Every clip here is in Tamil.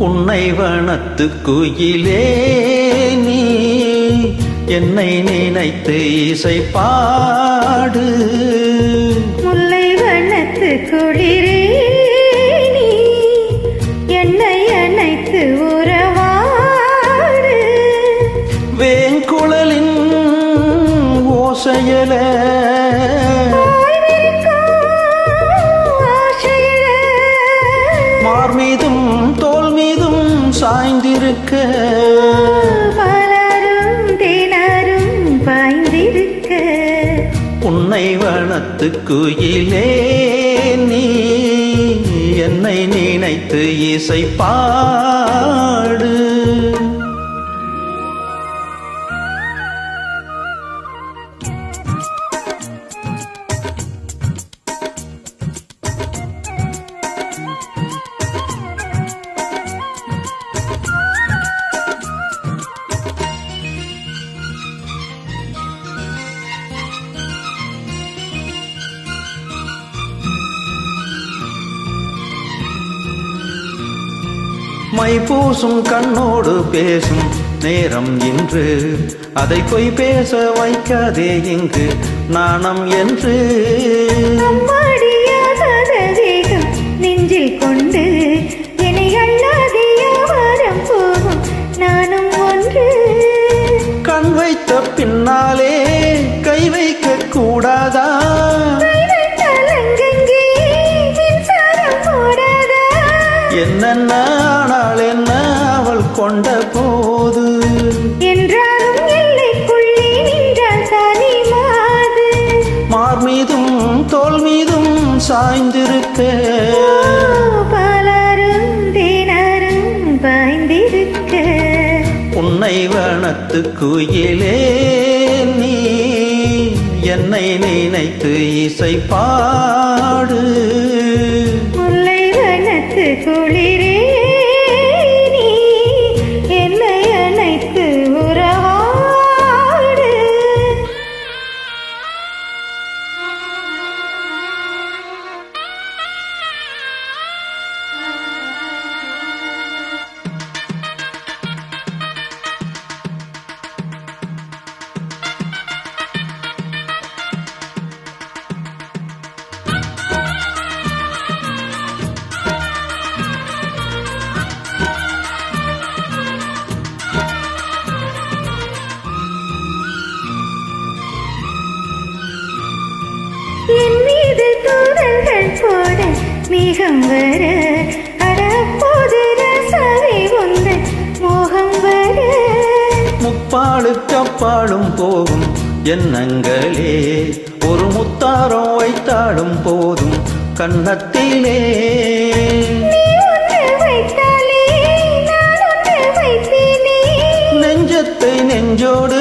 உன்னை வனத்து குயிலே நீ என்னை நினைத்து இசை பாடு முல்லை வண்ணத்து குளிரே நீ என்னை அணைத்து உறவாடு. வேங்குழலின் ஓசையல ஓய்விருக்கும் சாய்ந்திருக்க. பலரும் தினரும் பாய்ந்திருக்க. உன்னை வனத்து குயிலே நீ என்னை நினைத்து இசை பாடு மை பூசும் கண்ணோடு பேசும் நேரம் இன்று. அதை பொய் பேச வைக்காதே இங்கு நாணம் என்று. என்னென்ன ஆனால் என்ன அவள் கொண்ட போது? என்றாலும் எல்லைக்குள்ளே நின்றால் தனி மாது. மார் மீதும் தோல் மீதும் சாய்ந்திருக்க. பலரும் தினரும் பாய்ந்திருக்க. உன்னை வனத்து குயிலே நீ என்னை நினைத்து இசை பாடு. மேகம் வர அடப்போது ரசவை உந்த மோகம் வர முப்பாடு கப்பாடும் போகும் எண்ணங்களே ஒரு முத்தாரம் வைத்தாடும் போதும் வைப்பேனே நெஞ்சத்தை நெஞ்சோடு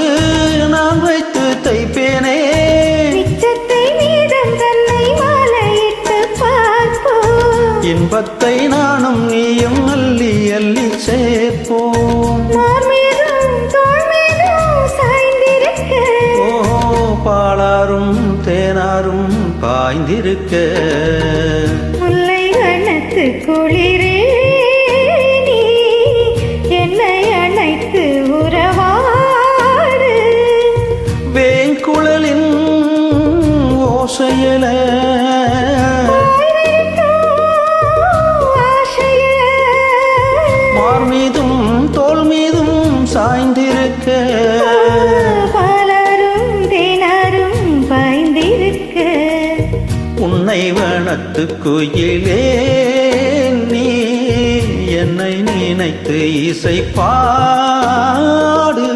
அள்ளி சேர்ப்போம். மார் மீதும் தோள் மீதும் சாய்ந்திருக்க. ஓ பாலாரும் தேனாரும் பாய்ந்திருக்க. முல்லை வண்ணத்து குளிரே. சாய்ந்திருக்க பலரும் தினரும் பாய்ந்திருக்க. உன்னை வனத்து குயிலே நீ என்னை நினைத்து இசை பாடு.